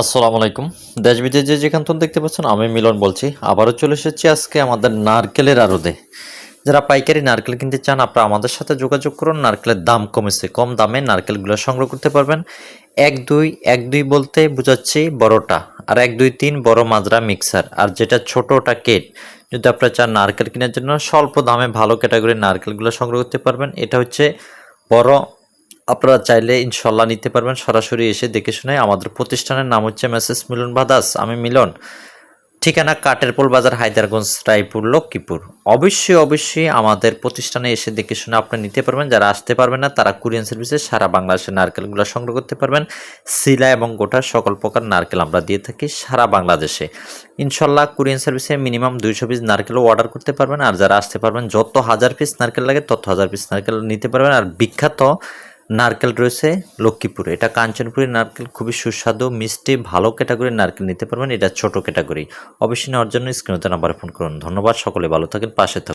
আসসালামু আলাইকুম। দেশ বিদেশ যেখান থেকে দেখতে পাচ্ছেন, আমি মিলন বলছি। আবারও চলে এসেছি আজকে আমাদের নারকেলের আরদে যারা পাইকারি নারকেল কিনতে চান, আপনারা আমাদের সাথে যোগাযোগ করুন। নারকেলের দাম কমেছে, কম দামে নারকেলগুলো সংগ্রহ করতে পারবেন। এক দুই এক দুই বলতে বোঝাচ্ছি বড়টা আর এক দুই তিন বড় মাজরা মিক্সার। আর যেটা ছোটটা কেট, যদি আপনারা চান নারকেল কেনার জন্য, স্বল্প দামে ভালো ক্যাটাগরির নারকেলগুলো সংগ্রহ করতে পারবেন। এটা হচ্ছে বড় আপনারা চাইলে ইনশাল্লাহ নিতে পারবেন। সরাসরি এসে দেখে শুনে আমাদের প্রতিষ্ঠানের নাম হচ্ছে মেসেস মিলন বাদাস আমি মিলন। ঠিকানা কাটেরপোল বাজার, হায়দারগঞ্জ, রায়পুর, লক্ষ্মীপুর। অবশ্যই অবশ্যই আমাদের প্রতিষ্ঠানে এসে দেখে শুনে আপনি নিতে পারবেন। যারা আসতে পারবেন না, তারা কুরিয়ান সার্ভিসে সারা বাংলাদেশের নারকেলগুলো সংগ্রহ করতে পারবেন। শিলা এবং গোটা সকল প্রকার নারকেল আমরা দিয়ে থাকি সারা বাংলাদেশে। ইনশাল্লাহ কুরিয়ান সার্ভিসে মিনিমাম দুইশো পিস নারকেলও অর্ডার করতে পারবেন। আর যারা আসতে পারবেন, যত হাজার পিস নারকেল লাগে, তত হাজার পিস নারকেল নিতে পারবেন। আর বিখ্যাত নারকেল রয়েছে লক্ষ্মীপুরে। এটা কাঞ্চনপুরের নারকেল খুবই সুস্বাদু, মিষ্টি, ভালো ক্যাটাগরির নারকেল নিতে পারবেন। এটা ছোট ক্যাটাগরি। অবশ্যই নেওয়ার জন্য স্ক্রিনতে নাম্বারে ফোন করুন। ধন্যবাদ, সকলে ভালো থাকেন, পাশে থাকুন।